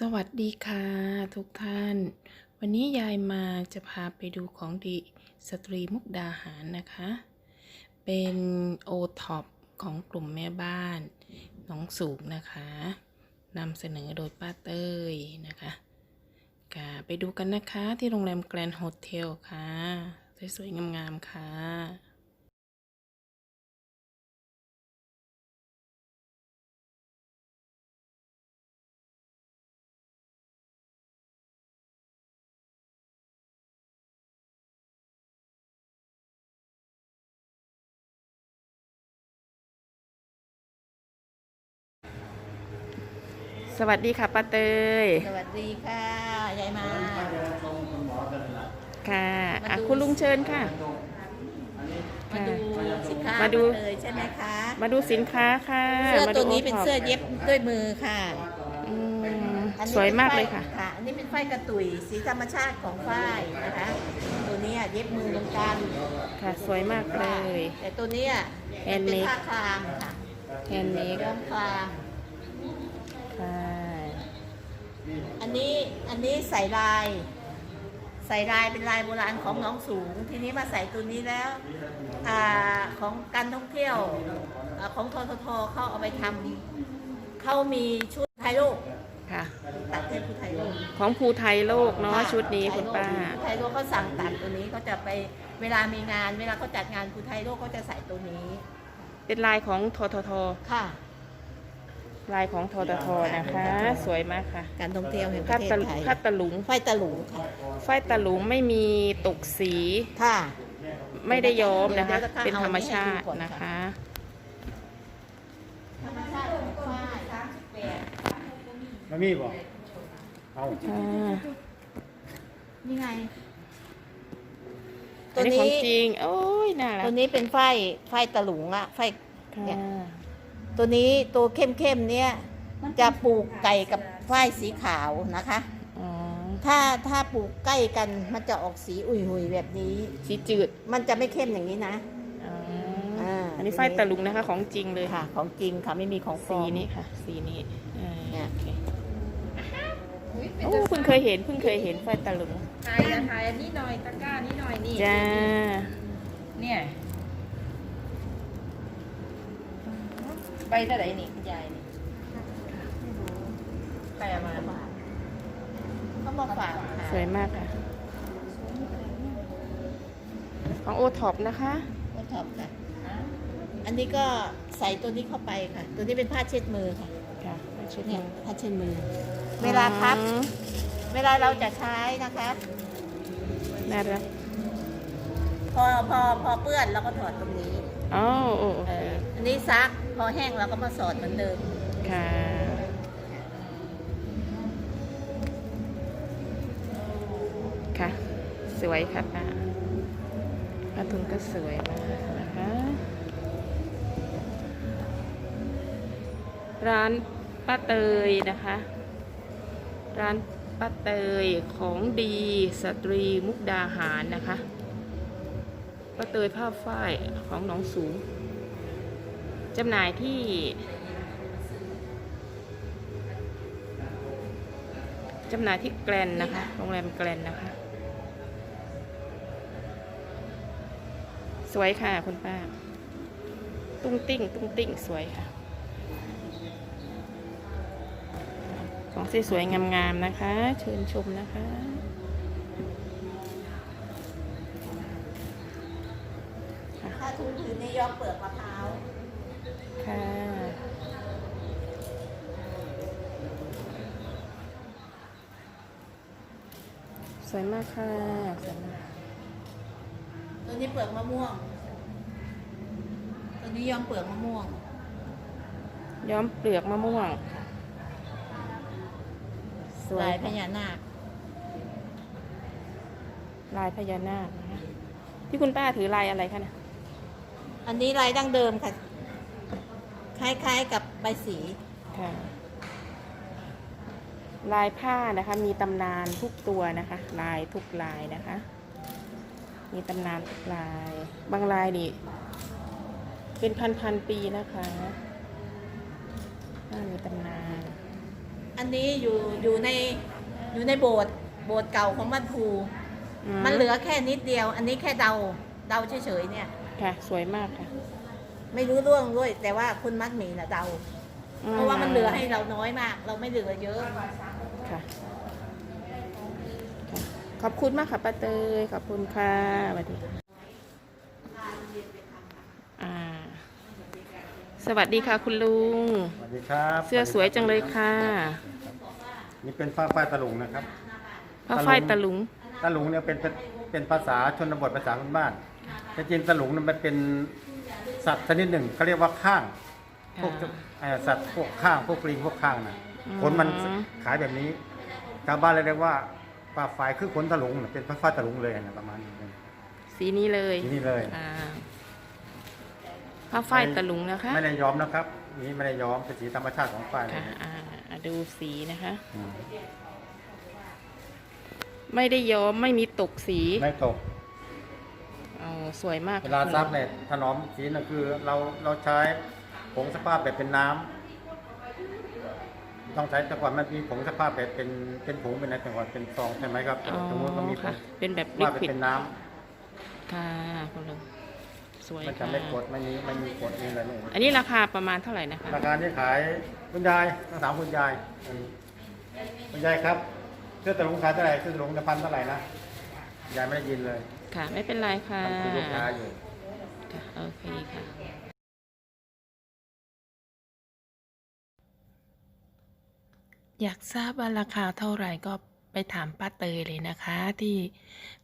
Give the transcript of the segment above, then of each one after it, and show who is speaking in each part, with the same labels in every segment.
Speaker 1: สวัสดีค่ะ ทุกท่าน วันนี้ยายมาจะพาไปดูของดีสตรีมุกดาหารนะคะ เป็นโอท็อปของกลุ่มแม่บ้านหน้องสูงนะคะนำเสนอโดยป้าเต้ยนะคะค่ะไปดูกันนะคะที่โรงแรมแกรนด์โฮเทลค่ะ สวยๆงามๆค่ะ สวัสดีค่ะป้าเตย
Speaker 2: สวัสดีค่ะยายมา
Speaker 1: ค่ะอะ
Speaker 2: มาดู
Speaker 1: คุณลุงเชิญค่ะ
Speaker 2: มาดูสินค้า
Speaker 1: มาดู
Speaker 2: เลยใช่ไหมคะ
Speaker 1: มาดูสินค้าค่ะ
Speaker 2: เสื้อ
Speaker 1: มา
Speaker 2: ตั
Speaker 1: ดู
Speaker 2: วนี้เป็น
Speaker 1: โท็ป
Speaker 2: เสื้อเย็บด้วยมือค่ะ
Speaker 1: อืม
Speaker 2: อันนี้
Speaker 1: สวยมาก
Speaker 2: ป็น
Speaker 1: เลยค่ะ
Speaker 2: ฝ้ค่ะ อันนี้เป็นฝ้ายกระตุยสีธรรมชาติของฝ้ายนะคะ ตัวนี้อะเย็บมือเหมือนกัน
Speaker 1: ค่ะ สวยมากเลย
Speaker 2: แต่ตัวนี้อะ
Speaker 1: แฮนด์
Speaker 2: เป็
Speaker 1: เม
Speaker 2: น
Speaker 1: ด
Speaker 2: ผ้าคลามค่ะ
Speaker 1: แฮนด์เมด
Speaker 2: ย้อมคลาม
Speaker 1: ค่ะ
Speaker 2: อัน นี้อันนี้ใส่ลาย ใส่ลายเป็นลายโบราณของหน้องสูง ทีนี้มาใส่ตัวนี้แล้วอาของการท่องเที่ยวอาของทททเขาเอาไปทำเขามีชุดไทยโลก
Speaker 1: ค่ะ
Speaker 2: ตัดให้ผู้ไทยโลก
Speaker 1: ของภูไทยโลกเนาะ
Speaker 2: ค่ะ
Speaker 1: ชุดนี้คุณป้า
Speaker 2: ภูไทยโลกเขาสั่งตัดตัวนี้เขาจะไปเวลามีงาน เวลาเขาจัดงานภูไทยโลกเขาจะใส่ตัวนี้
Speaker 1: เป็นลายของททท
Speaker 2: ค่ะ
Speaker 1: ลายของทททนะคะ สวยมากค่ะ
Speaker 2: การท่องเที่ยวแห่งป
Speaker 1: พัด
Speaker 2: ระเทศ
Speaker 1: ตะ
Speaker 2: ไทย
Speaker 1: พัดตะหลุง
Speaker 2: ไฟตะหลุงค่ะ
Speaker 1: ไฟตะหลุงไม่มีตกสี
Speaker 2: ค่ะ
Speaker 1: ไม่ได้ย้อมนะคะ
Speaker 2: เดี๋ยวจะ
Speaker 1: เป็น
Speaker 2: เอา
Speaker 1: ธรรม
Speaker 2: อันนี้ให้
Speaker 1: ชา
Speaker 2: ดู
Speaker 1: ติ
Speaker 2: ก่อน
Speaker 1: นะคะ
Speaker 2: ธรรมชาติของฝ้ายสามสิบแปด
Speaker 3: มันมีบ่เอา
Speaker 1: ค่ะ
Speaker 2: นี่ไง
Speaker 1: อันนี้ของจริง โอ้ยน่ารั
Speaker 2: ตั
Speaker 1: ก
Speaker 2: วนี้เป็นฝ้ายฝ้ายตะหลุงอะฝ้าย
Speaker 1: ค่ะ
Speaker 2: เนี่ย ตัวนี้ตัวเข้มๆเนี่ยจะปลูกไก่กับฝ้ายสีขาวนะคะ
Speaker 1: อ๋อ
Speaker 2: ถ้าถ้าปลูกใกล้กันมันจะออกสีอุ่ยๆแบบนี้
Speaker 1: สีจืด
Speaker 2: มันจะไม่เข้มอย่างนี้นะ
Speaker 1: อ๋อ
Speaker 2: อ่า
Speaker 1: อันนี้ไฟตะลุงนะคะ ของจริงเลย
Speaker 2: ค่ะ ของจริงค่ะไม่มีของปล
Speaker 1: สี
Speaker 2: อม
Speaker 1: นี้ค่ะ สีนี้อ่า
Speaker 2: เนี่ย
Speaker 1: โอเคโอ้เพิ่งเคยเห็นเพิ่งเคยเห็นไฟตะลุง
Speaker 4: ถ่ายอะถ่ายอันนี้หน่อยตะกร้านี้หน่อยนี่
Speaker 1: จ้า
Speaker 4: เนี่ยใบ เท่าไหร่นี่คุณยายนี่ใครเอามา
Speaker 2: เขามาฝากค่ะ
Speaker 1: สวยมากค่ะ ของโอท็อปนะคะ
Speaker 2: ก็ชอบค่ะ อันนี้ก็ใส่ตัวนี้เข้าไปค่ะ ตัวนี้เป็นผ้าเช็ดมือค่ะ
Speaker 1: ค่ะชุด
Speaker 2: เนี่ย
Speaker 1: นี้
Speaker 2: ผ้าเช็ดมือ เวลาพับ
Speaker 1: อืม
Speaker 2: เวลาเราจะใช้นะคะ
Speaker 1: น่ารัก
Speaker 2: พอพอพอเปื้อนเราก็ถอดตรงนี้
Speaker 1: อ๋อโอ
Speaker 2: เอ
Speaker 1: เค
Speaker 2: ออันนี้ซักพอแห้งเราก็มาสอดเหมือนเดิม
Speaker 1: ค่ะ ค่ะ สวยค่ะป้าป้าทุนก็สวยมากนะคะ ร้านป้าเตยนะคะ ร้านป้าเตยของดีสตรีมุกดาหารนะคะ ป้าเตยผ้าฝ้ายของหนองสูงจำหน่ายที่จำหน่ายที่แกลนนะคะ โรงแรมแกลนนะคะ สวยค่ะคุณป้า ตุ้งติ้ง ตุ้งติ้ง สวยค่ะ ของสวยๆงามๆนะคะ เชิญชมนะคะ
Speaker 2: ถ้าทุกผืนนี่ ย้อมเปลือกมะพร้าว
Speaker 1: ค่ะ สวยมากค่ะสวยมาก
Speaker 2: ตัวนี้เปลือกมะม่วง ตัวนี้ย้อมเปลือกมะม่วง
Speaker 1: ย้อมเปลือกมะม่วง สวย
Speaker 2: ลายพ
Speaker 1: ค่ะ
Speaker 2: ญานาค
Speaker 1: ลายพญานาคนะคะที่คุณป้าถือลายอะไรคะเนี่ย
Speaker 2: อันนี้ลายดั้งเดิมค่ะ คล้ายๆกับใบสี
Speaker 1: ค่ะ ลายผ้านะคะ มีตำนานทุกตัวนะคะ ลายทุกลายนะคะ มีตำนานทุกลาย บางลายนี่เป็นพันพันๆปีนะคะอ่ามีตำนาน
Speaker 2: อันนี้อยู่อยู่ในอยู่ในโบสถ์โบสถ์เก่าของบ้านภู
Speaker 1: อื
Speaker 2: มันเหลือแค่นิดเดียว อันนี้แค่เดาเดาเฉยๆเนี่ย
Speaker 1: ค่ะ สวยมากค่ะ
Speaker 2: ไม่รู้เรื่องด้วย แต่ว่าคุณมัดหมีน่ะเดาเพราะว่ามันเหลือให้เราน้อยมาก เราไม่เหลือเยอะ
Speaker 1: ค่ะค่ะ ขอบคุณมากค่ะป้าเตย ขอบคุณค่ะสวัสดีอ่าสวัสดีค่ะคุณลุง
Speaker 3: สวัสดีครับ
Speaker 1: เสื้อสวยจังเลยค่ะ
Speaker 3: นี่เป็นผ้าฝ้ายตะลุงนะครับ
Speaker 1: ผ้าฝ้ายตะลุง
Speaker 3: ตะลุงเนี่ยเป็นเป็นเป็นภาษาชนบทภาษาพื้นบ้าน แต่จริงตะลุงเนี่ยมันเป็นสัตว์ชนิดหนึ่งเขาเรียกว่าข้าง พวก
Speaker 1: ค่ะ
Speaker 3: เอ่อสัตว์พวกข้างพวกลิงพวกข้างนะ
Speaker 1: อืม
Speaker 3: ขนมันขายแบบนี้ชาวบ้านเลยเรียกว่าปลาฝายคือขนตะลุงน่ะเป็นผ้าฝ้ายตะลุงเลยนะประมาณนี้
Speaker 1: สีนี้เลย
Speaker 3: ที่นี่เลย
Speaker 1: อ่าผ้าฝ้ายตะลุงนะคะ
Speaker 3: ไม่ได้ย้อมนะครับนี่ไม่ได้ย้อมเป็นสีธรรมชาติของฝ้ายเลย
Speaker 1: ค่ะอ่าอ่าดูสีนะคะ
Speaker 3: อืม
Speaker 1: ไม่ได้ย้อมไม่มีตกสี
Speaker 3: ไม่ตก
Speaker 1: อ๋อ สวยมาก
Speaker 3: เว
Speaker 1: ค่ะ
Speaker 3: ลา
Speaker 1: คุณ
Speaker 3: ซับ
Speaker 1: ลุง
Speaker 3: เนี่ยถนอมสีน่ะคือเราเราใช้ผงสภาพแบบเป็นน้ำต้องใช้แต่ก่อนมันมีผงสภาพแบบเป็นเป็นผงเป็นอะไรแต่ก่อนเป็นซองใช่ไหมครับ
Speaker 1: อ๋อ
Speaker 3: สมมติมันมีผ
Speaker 1: ค่ะ
Speaker 3: ง
Speaker 1: เป็นแบบลิ
Speaker 3: ว่า
Speaker 1: ควิด
Speaker 3: เป็นน้
Speaker 1: ค่ะคุณลุงสวยำ
Speaker 3: มันจะ
Speaker 1: ค่ะ
Speaker 3: ไม่กดไม่มีไม่มีกดนี่อะไรเนี่ย
Speaker 1: อันนี้ราคาประมาณเท่าไหร่นะคะ
Speaker 3: ราคาที่ขายคุณยายต้องถามคุณยายอืมคุณยายครับเสื้อตะลุงขายเท่าไหร่เสื้อตะลุงจะพันเท่าไหร่นะยายไม่ได้ยินเลย
Speaker 1: ค่ะ ไม่เป็นไรค่ะ
Speaker 3: คือลูกค้าอยู่
Speaker 1: ค่ะ โอเคค่ะ อยากทราบว่าราคาเท่าไหร่ก็ไปถามป้าเตยเลยนะคะ ที่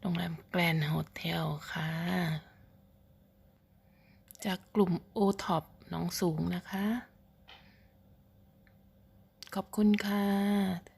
Speaker 1: โรงแรมแกรนด์โฮเทลค่ะ จากกลุ่มโอท็อปหนองสูงนะคะ ขอบคุณค่ะ